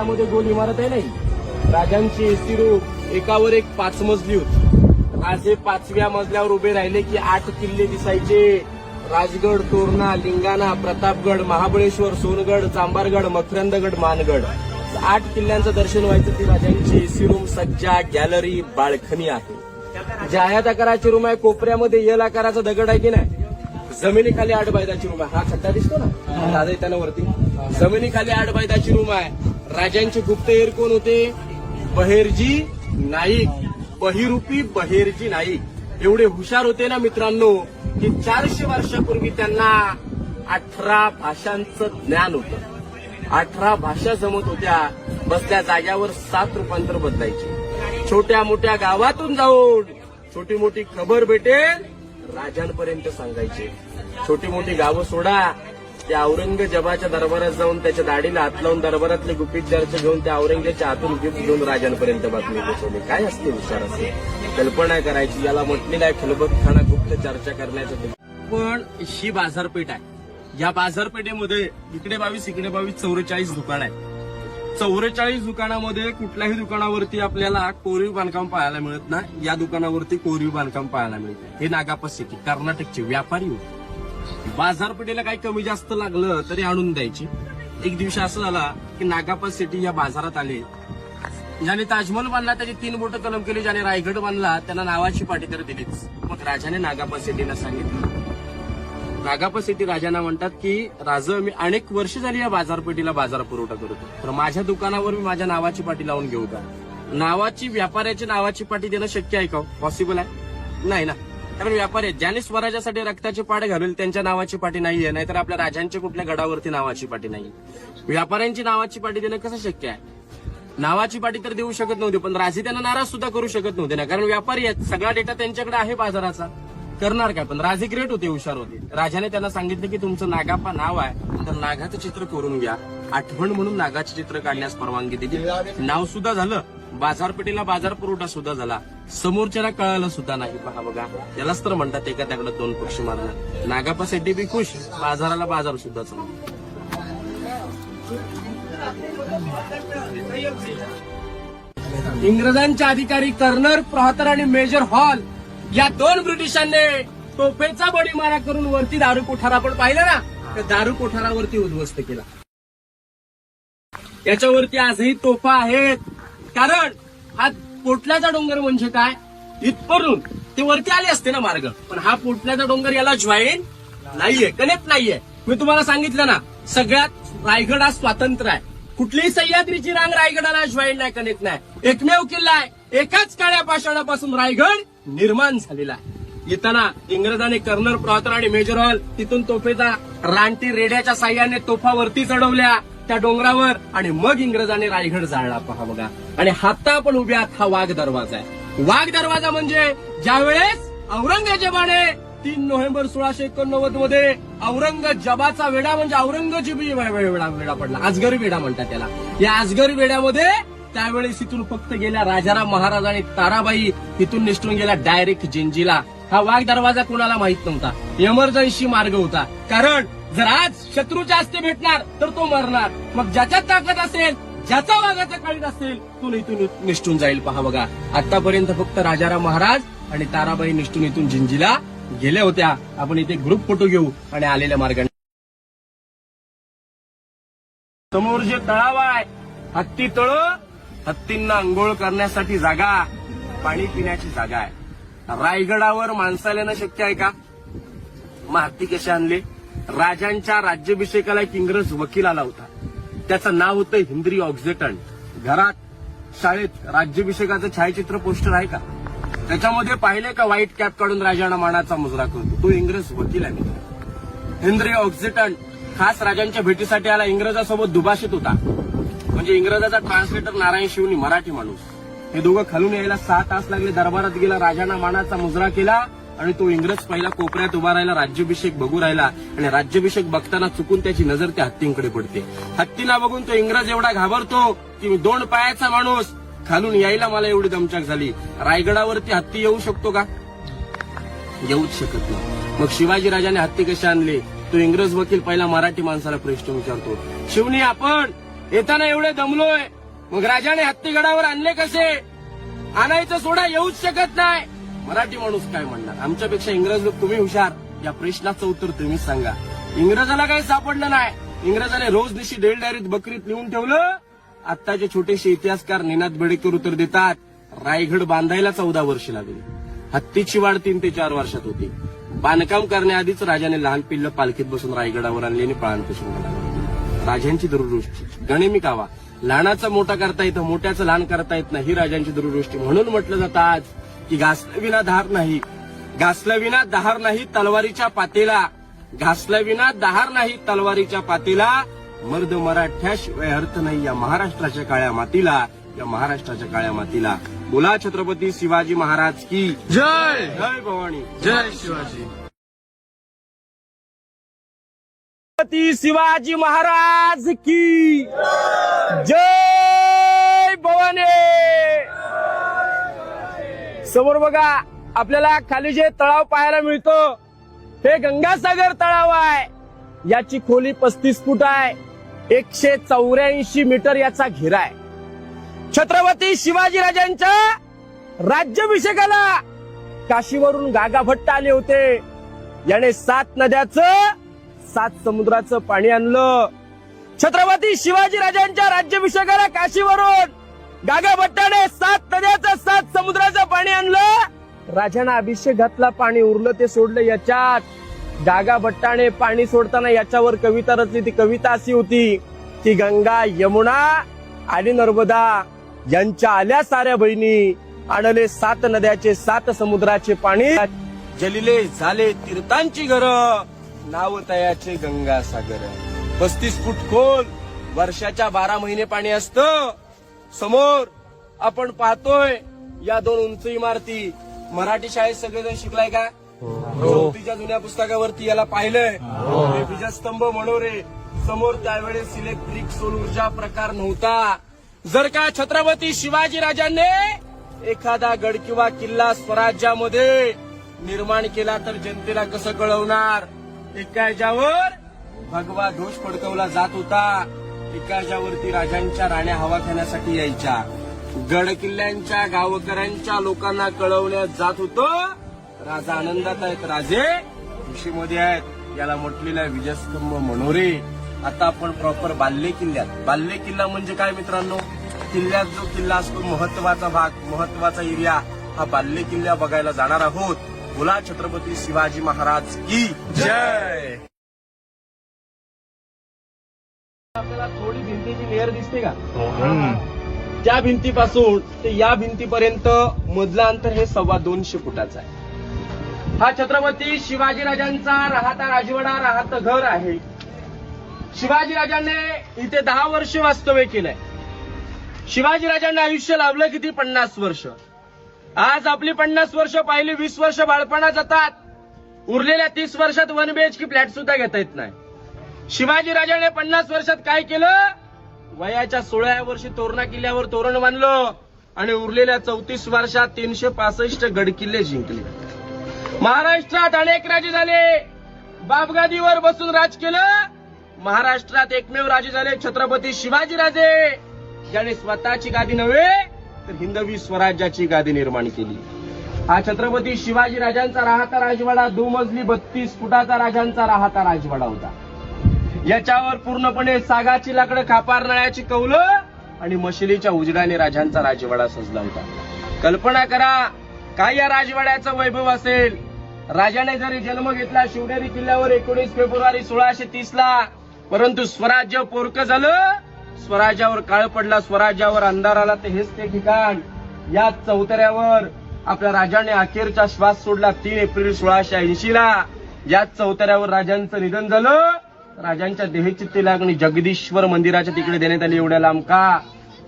मध्ये गोल इमारत आहे नाही? राजांची एसी रूम एकावर एक पाच मजली होती. राजे पाचव्या मजल्यावर उभे राहिले की आठ किल्ले दिसायचे. राजगड तोरणा लिंगाणा प्रतापगड महाबळेश्वर सोनगड चांबारगड मकरंदगड मानगड. आठ किल्ल्यांचं दर्शन व्हायचं ती राजांची एसी रूम सज्जा गॅलरी बाळखणी आहे. जाह्यात आकाराची रूम आहे कोपऱ्यामध्ये यल आकाराचा दगड आहे की नाही? जमिनीखाली आठ बायदाची रूम आहे. हा खड्डा दिसतो ना? दादा येताना वरती. जमिनीखाली आठ बायदाची रूम आहे. राजांचे गुप्तहेर कोण होते? बहेरजी नाईक. बहिरूपी बहेरजी नाईक. एवढे हुशार होते ना मित्रांनो की चारशे वर्षापूर्वी त्यांना अठरा भाषांचं ज्ञान होतं. अठरा भाषा जमत होत्या बसल्या जाग्यावर सात रूपांतर बदलायचे. छोट्या मोठ्या गावातून जाऊन छोटी मोठी खबर भेटेल राजांपर्यंत सांगायचे. छोटी मोठी गावं सोडा त्या औरंगजेबाच्या दरबारात जाऊन त्याच्या दाढीला हात लावून दरबारातले गुपित चर्चा घेऊन त्या औरंगजेबच्या हातून गिफ्ट घेऊन राजांपर्यंत बातमी पोहोचवली. काय असते विचार असते कल्पना करायची याला म्हटलेला आहे खलबतखाना गुप्त चर्चा करण्याचं पण ही बाजारपेठ आहे. या बाजारपेठेमध्ये इकडे बावीस इकडे बावीस चौवेचाळीस दुकान आहे चौवेचाळीस दुकानामध्ये कुठल्याही दुकानावरती आपल्याला कोरीव बांधकाम पाहायला मिळत नाही. या दुकानावरती कोरीव बांधकाम पाहायला मिळते. हे नागापस सिटी कर्नाटकचे व्यापारी होते. बाजारपेठेला काही कमी जास्त लागलं तरी आणून द्यायची. एक दिवशी असं झाला की नागापास सिटी या बाजारात आले. ज्याने ताजमहल बांधला त्याची तीन बोटं कलम केली ज्याने रायगड बांधला त्यांना नावाची पाठी तर दिलीच. मग राजाने नागापा सिटीला सांगितलं. नागापा सिटी राजांना म्हणतात की राज मी अनेक वर्ष झाली या बाजारपेठेला बाजार पुरवठा करतो तर माझ्या दुकानावर मी माझ्या नावाची पाटी लावून घेऊ का? नावाची व्यापाऱ्याची नावाची पाटी देणं शक्य आहे का हो? पॉसिबल आहे? नाही ना. कारण व्यापारी आहेत. ज्याने स्वराज्यासाठी रक्ताचे पाठ घालून त्यांच्या नावाची पाठी नाहीये नाहीतर आपल्या राजांच्या कुठल्या गडावरती नावाची पाठी नाही व्यापाऱ्यांची नावाची पाटी देणं कसं शक्य आहे? नावाची पाठी तर देऊ शकत नव्हते पण राजे त्यांना नाराज सुद्धा करू शकत नव्हते ना कारण व्यापारी आहेत. सगळा डेटा त्यांच्याकडे आहे बाजाराचा. करणार काय? पण राजे ग्रेट होते हुशार होते. राजाने त्यांना सांगितलं की तुमचं नागापा नाव आहे तर नागाचं चित्र करून घ्या. आठवण म्हणून नागाचे चित्र काढण्यास परवानगी दिली. नाव सुद्धा झालं. बाजारपेठेला बाजार पुरवठा सुद्धा झाला. समोरच्याला कळायला सुद्धा नाही. पहा बघा यालाच तर म्हणतात एका त्याकडे दोन पक्षी मारणार. नागापासाठी बी खुश बाजाराला बाजार सुद्धा चालू इंग्रजांचे अधिकारी कर्नर प्रॉतर आणि मेजर हॉल या दोन ब्रिटिशांनी तोफेचा बडी मारा करून वरती दारू कोठारा आपण पाहिलं ना? तर दारू कोठारावरती उद्ध्वस्त केला. याच्यावरती आजही तोफा आहेत. कारण हा पोटल्याचा डोंगर म्हणजे काय? इथपर्यंत. ते वरती आले असते ना मार्ग. पण हा पोटल्याचा डोंगर याला जॉईन नाहीये कनेक्ट नाहीये. मी तुम्हाला सांगितलं ना सगळ्यात रायगड हा स्वातंत्र्य आहे. कुठलीही सह्याद्रीची रांग रायगडाला जॉईन नाही कनेक्ट नाही. एकमेव किल्ला आहे. एकाच काळ्या पाषाणापासून रायगड निर्माण झालेला आहे. येताना इंग्रजांनी कर्नल प्रॉतर आणि मेजर हॉल तिथून तोफेचा रानटी रेड्याच्या साह्याने तोफा वरती चढवल्या. त्या डोंगरावर आणि मग इंग्रजांनी रायगड जाळला. पहा बघा. आणि हाता आपण उभ्या हा वाघ दरवाजा आहे. वाघ दरवाजा म्हणजे ज्यावेळेस औरंगजेबाने तीन नोव्हेंबर सोळाशे एकोणनव्वदमध्ये औरंगजेबाचा वेडा म्हणजे औरंगजेबी वे- वेडा पडला. आजगर वेडा म्हणतात त्याला. या आजगर वेड्यामध्ये त्यावेळेस इथून फक्त गेल्या राजाराम महाराज आणि ताराबाई तिथून निष्ठून गेल्या डायरेक्ट जिंजीला. हा वाघ दरवाजा कोणाला माहीत नव्हता. इमर्जन्सी मार्ग होता. कारण जर आज शत्रूच्या हस्ते भेटणार तर तो मरणार. मग ज्याच्यात ताकद असेल ज्याचा वाघाचा काळीत असेल तो इथून निष्ठून जाईल. पहा बघा आतापर्यंत फक्त राजाराम महाराज आणि ताराबाई निष्ठून इथून जिंजीला गेल्या होत्या. आपण इथे ग्रुप फोटो घेऊ आणि आलेल्या मार्गाने. समोर जे तळाव आहे हत्ती तळ हत्तींना आंघोळ करण्यासाठी जागा पाणी पिण्याची जागा आहे. रायगडावर माणसाला शक्य आहे का? मग हत्ती कसे आणले? राजांच्या राज्याभिषेकाला एक इंग्रज वकील आला होता. त्याचं नाव होतं हिंद्री ऑक्झेटन. घरात शाळेत राज्याभिषेकाचं छायाचित्र पोस्टर आहे का? त्याच्यामध्ये पाहिले का व्हाईट कॅप काढून राजांना मानाचा मुजरा करतो? तो इंग्रज वकील आहे मित्र. हेनरी ऑक्झिटन खास राजांच्या भेटीसाठी आला. इंग्रजासोबत दुभाषित होता. म्हणजे इंग्रजाचा ट्रान्सलेटर नारायण शिवनी मराठी माणूस. हे दोघं खालून यायला सहा तास लागले. दरबारात गेला. राजांना मानाचा मुजरा केला. आणि तो इंग्रज पहिला कोपऱ्यात उभा राहिला राज्याभिषेक बघू राहिला आणि राज्याभिषेक बघताना चुकून त्याची नजर त्या हत्तींकडे पडते. हत्तींना बघून तो इंग्रज एवढा घाबरतो की मी दोन पायाचा माणूस खालून यायला मला एवढी दमचाक झाली. रायगडावरती हत्ती येऊ शकतो का? येऊच शकत नाही. मग शिवाजी राजाने हत्ती कसे आणले? तो इंग्रज वकील पहिला मराठी माणसाला प्रश्न विचारतो शिवनी आपण येताना एवढे दमलोय मग राजाने हत्तीगडावर आणले कसे? आणायचं सोडा येऊच शकत नाही. मराठी माणूस काय म्हणणार? आमच्यापेक्षा इंग्रज लोक तुम्ही हुशार. या प्रश्नाचं उत्तर तुम्हीच सांगा. इंग्रजाला काही सापडलं नाही. इंग्रजाने रोज दिवशी डेल डायरीत बकरीत लिहून ठेवलं. आत्ताचे छोटेसे इतिहासकार निनाद बेडेकर उत्तर देतात रायगड बांधायला चौदा वर्ष लागली. हत्तीची वाढ तीन ते चार वर्षात होती. बांधकाम करण्याआधीच राजाने लहान पिल्ल पालखीत बसून रायगडावर आणली आणि पळाण पेशून राजांची दुरदृष्टी. गणिमी कावा. लहानाचा मोठा करता येतं मोठ्याचं लहान करता येत नाही ही राजांची दुरदृष्टी. म्हणून म्हटलं जातं आज की घासल्या विना धार नाही. घासल्या विना दहार नाही तलवारीच्या पातेला. घासल्या विना दहार नाही तलवारीच्या पातेला. मर्द मराठ्याशिवाय अर्थ नाही या महाराष्ट्राच्या काळ्या मातीला या महाराष्ट्राच्या काळ्या मातीला. बोला छत्रपती शिवाजी महाराज की. जय! जय भवानी. जय शिवाजी. छत्रपती शिवाजी महाराज की. जय भवानी. समोर बघा आपल्याला खाली जे तळाव पाहायला मिळतो हे गंगासागर तळाव आहे. याची खोली पस्तीस फूट आहे. एकशे चौऱ्याऐंशी मीटर याचा घेरा आहे. छत्रपती शिवाजीराजांच्या राज्याभिषेकाला काशीवरून गागा भट्ट आले होते. याने सात नद्याचं सात समुद्राचं पाणी आणलं. छत्रपती शिवाजीराजांच्या राज्याभिषेकाला काशीवरून गागा भट्टाने सात नद्याचं सात समुद्राचं पाणी आणलं. राजाने अभिषेक घातला पाणी उरलं ते सोडलं याच्यात. गागा भट्टाने पाणी सोडताना याच्यावर कविता रचली ती कविता अशी होती की गंगा यमुना आणि नर्मदा यांच्या आल्या साऱ्या बहिणी आणले सात नद्याचे सात समुद्राचे पाणी. जलिले झाले तीर्थांची घर नाव तयाचे गंगा सागर पस्तीस फूट खोल वर्षाच्या बारा महिने पाणी असतं. समोर आपण पाहतोय या दोन उंच इमारती. मराठी शाळेत सगळेजण शिकलाय का? चौथीच्या जुन्या पुस्तकावरती याला पाहिलंय. हे. विजस्तंभ मनोरे. समोर त्यावेळेस इलेक्ट्रिक सौर ऊर्जा प्रकार नव्हता. जर का छत्रपती शिवाजी राजांनी एखादा गड किंवा किल्ला स्वराज्यामध्ये निर्माण केला तर जनतेला कसं कळवणार? एका ह्याच्यावर भगवा ध्वज फडकवला जात होता. एका राजांच्या राण्या हवा खाण्यासाठी यायच्या. गड किल्ल्यांच्या गावकऱ्यांच्या लोकांना कळवण्यात जात होतं. राजा आनंदात आहेत राजे खुशीमध्ये आहेत. याला म्हटलेलं आहे विजयस्तंभ मनोरे. आता आपण प्रॉपर बाल्ले किल्ल्यात. बाल्ले किल्ला म्हणजे काय मित्रांनो? किल्ल्यात जो किल्ला असतो महत्त्वाचा भाग महत्त्वाचा एरिया हा बाल्ले किल्ला बघायला जाणार आहोत. बोला छत्रपती शिवाजी महाराज की जय! आपल्याला थोडी भिंतीची लेअर दिसते का? त्या भिंतीपासून ते या भिंतीपर्यंत मधलं अंतर हे सव्वा दोनशे फुटाचं आहे. हा छत्रपती शिवाजीराजांचा राहता राजवाडा राहतं घर आहे. शिवाजीराजांनी इथे दहा वर्ष वास्तव्य केलंय. शिवाजीराजांनी आयुष्य लाभलं किती? पन्नास वर्ष. आज आपली पन्नास वर्ष पाहिली वीस वर्ष बाळपणात जातात उरलेल्या तीस वर्षात वन बीएचके फ्लॅट सुद्धा घेता येत नाही. शिवाजीराजाने पन्नास वर्षात काय केलं? वयाच्या सोळाव्या वर्षी तोरणा किल्ल्यावर तोरण बांधलं आणि उरलेल्या चौतीस वर्षात तीनशे पासष्ट गडकिल्ले जिंकले. महाराष्ट्रात अनेक राजे झाले. बापगादीवर बसून राज केलं. महाराष्ट्रात एकमेव राजे झाले छत्रपती शिवाजीराजे. ज्याने स्वतःची गादी नव्हे तर हिंदवी स्वराज्याची गादी निर्माण केली. हा छत्रपती शिवाजी राजांचा राहता राजवाडा दुमजली बत्तीस फुटाचा राजांचा राहता राजवाडा होता. याच्यावर पूर्णपणे सागाची लाकडं खापार नळ्याची कौलं आणि मशिलीच्या उजडाने राजांचा राजवाडा सजला होता. कल्पना करा काय या राजवाड्याचं वैभव असेल? राजाने जरी जन्म घेतला शिवनेरी किल्ल्यावर एकोणीस फेब्रुवारी सोळाशे तीस ला परंतु स्वराज्य पोरक झालं स्वराज्यावर काळ पडला स्वराज्यावर अंधार आला ते हेच ते ठिकाण. याच चौतऱ्यावर आपल्या राजाने अखेरचा श्वास सोडला तीन एप्रिल सोळाशे ऐंशी ला याच चौतऱ्यावर राजांचं निधन झालं. राजांच्या देहचित्ती लागणी जगदीश्वर मंदिराच्या तिकडे देण्यात आली. एवढ्या लांब का?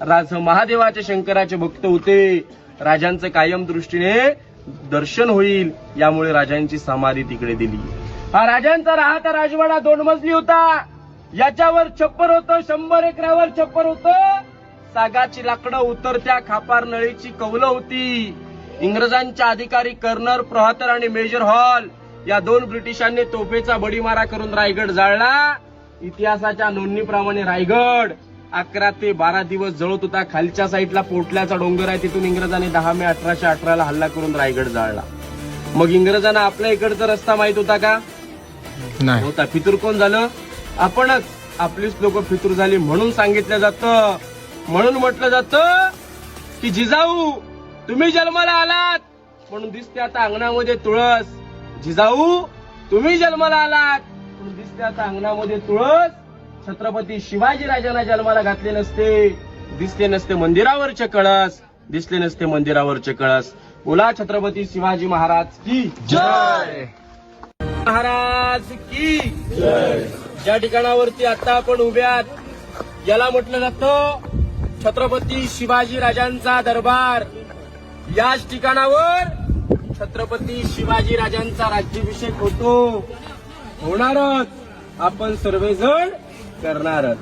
राज महादेवाचे शंकराचे भक्त होते. राजांचं कायम दृष्टीने दर्शन होईल यामुळे राजांची समाधी तिकडे दिली. हा राजांचा राहता राजवाडा दोन मजली होता. याच्यावर छप्पर होतं शंभर एकरावर छप्पर होतं. सागाची लाकडं उतरत्या खापार नळीची कौलं होती. इंग्रजांच्या अधिकारी कर्नर प्रहातर आणि मेजर हॉल या दोन ब्रिटिशांनी तोफेचा बडीमारा करून रायगड जाळला. इतिहासाच्या नोंदणीप्रमाणे रायगड अकरा ते बारा दिवस जळत होता. खालच्या साईडला पोटल्याचा डोंगर आहे तिथून इंग्रजांनी दहा मे अठराशे अठराला हल्ला करून रायगड जाळला. मग इंग्रजांना आपल्या इकडचा रस्ता माहीत होता का? नाही. होता. फितूर कोण झालं? आपणच. आपलीच लोक फितूर झाली म्हणून सांगितलं जातं. म्हणून म्हटलं जातं की जिजाऊ तुम्ही जन्माला आलात. म्हणून दिसते आता अंगणामध्ये तुळस. जिजाऊ तुम्ही जन्माला आलात. दिसत्याच्या दिसते आता अंगणामध्ये तुळस. छत्रपती शिवाजी राजांना जन्माला घातले नसते. दिसले नसते मंदिरावरचे कळस. दिसले नसते मंदिरावरचे कळस. बोला छत्रपती शिवाजी महाराज की जय. महाराज की ज्या ठिकाणावरती आता आपण उभ्यात याला म्हटलं जातं छत्रपती शिवाजी राजांचा दरबार. याच ठिकाणावर छत्रपती शिवाजी राजांचा राज्याभिषेक होतो. होणारच. आपण सर्वजण करणारच.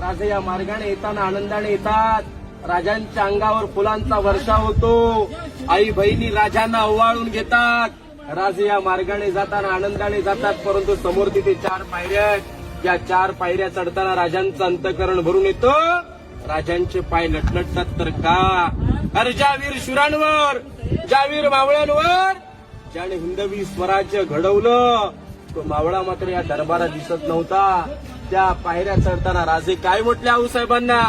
राजे या मार्गाने येताना आनंदाने येतात. राजांच्या अंगावर फुलांचा वर्षा होतो. आई बहिणी राजांना ओवाळून घेतात. राजे या मार्गाने जाताना आनंदाने जातात परंतु समोर तिथे चार पायऱ्या आहेत. या चार पायऱ्या चढताना राजांचं अंतकरण भरून येतं. राजांचे पाय लटलटतात तर का? अरे ज्या वीर शुरांवर ज्या वीर मावळ्यांवर. ज्याने हिंदवी स्वराज्य घडवलं तो मावळा मात्र या दरबारात दिसत नव्हता. त्या पायऱ्या चढताना राजे काय म्हटले आऊसाहेबांना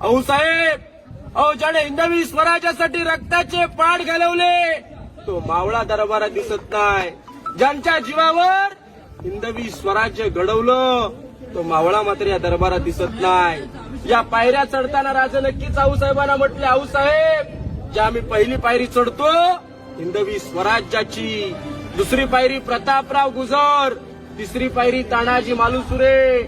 आऊसाहेब अहो ज्याने हिंदवी स्वराज्यासाठी रक्ताचे पाठ घालवले तो मावळा दरबारात दिसत नाही. ज्यांच्या जीवावर हिंदवी स्वराज्य घडवलं तो मावळा मात्र या दरबारात दिसत नाही. या पायऱ्या चढताना राजे नक्कीच आऊसाहेबांना म्हटले आऊसाहेब ज्या आम्ही पहिली पायरी चढतो हिंदवी स्वराज्याची दुसरी पायरी प्रतापराव गुजर तिसरी पायरी तानाजी मालुसुरे.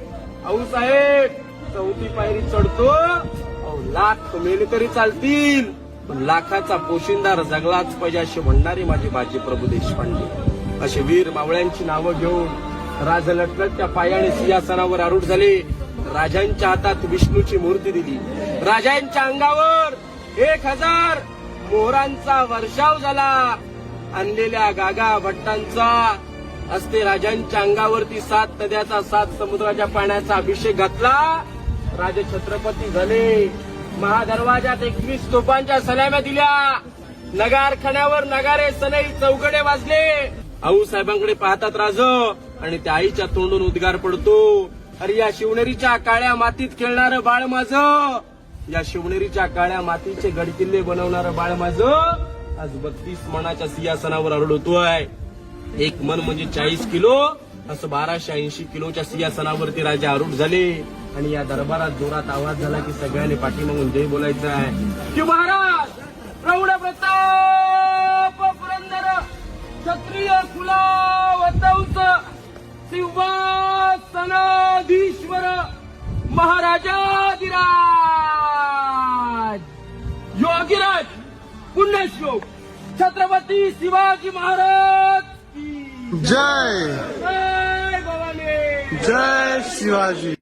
आऊसाहेब चौथी पायरी चढतो अहो, लाख मेले तरी चालतील पण लाखाचा पोशिंदार जगलाच पाहिजे असे म्हणणारे माझे बाजी प्रभू देशपांडे. असे वीर मावळ्यांची नावं घेऊन राज लटलटच्या पायाने सिंहासनावर आरूढ झाले. राजांच्या हातात विष्णूची मूर्ती दिली. राजांच्या अंगावर एक हजार मोहरांचा वर्षाव झाला. आणलेल्या गागा भट्टांचा असते राजांच्या अंगावरती सात नद्याचा सात समुद्राच्या पाण्याचा अभिषेक घातला. राजे छत्रपती झाले. महादरवाजात एकवीस तोफांच्या सलाम्या दिल्या. नगारखान्यावर नगारे सनई चौकडे वाजले. आऊ साहेबांकडे पाहतात राज आणि त्या आईच्या तोंडून उद्गार पडतो. अरे या शिवनेरीच्या काळ्या मातीत खेळणारं बाळ माझं. या शिवनेरीच्या काळ्या मातीचे गडकिल्ले बनवणारं बाळ माझं. आज बत्तीस मनाच्या सिंहासनावर आरडतोय. एक मन म्हणजे चाळीस किलो असं बाराशे ऐंशी किलोच्या सिंहासनावरती राजे आरूढ झाले. आणि या दरबारात जोरात आवाज झाला की सगळ्यांनी पाठीमागून जय बोलायचं आहे की महाराज प्रौढ प्रताप पुरंदर क्षत्रिय कुलावतंस सिंहासनाधीश्वर महाराजाधिराज योगीराज पुण्यश्लोक. छत्रपती शिवाजी महाराज की जय. जय भवानी. जय शिवाजी.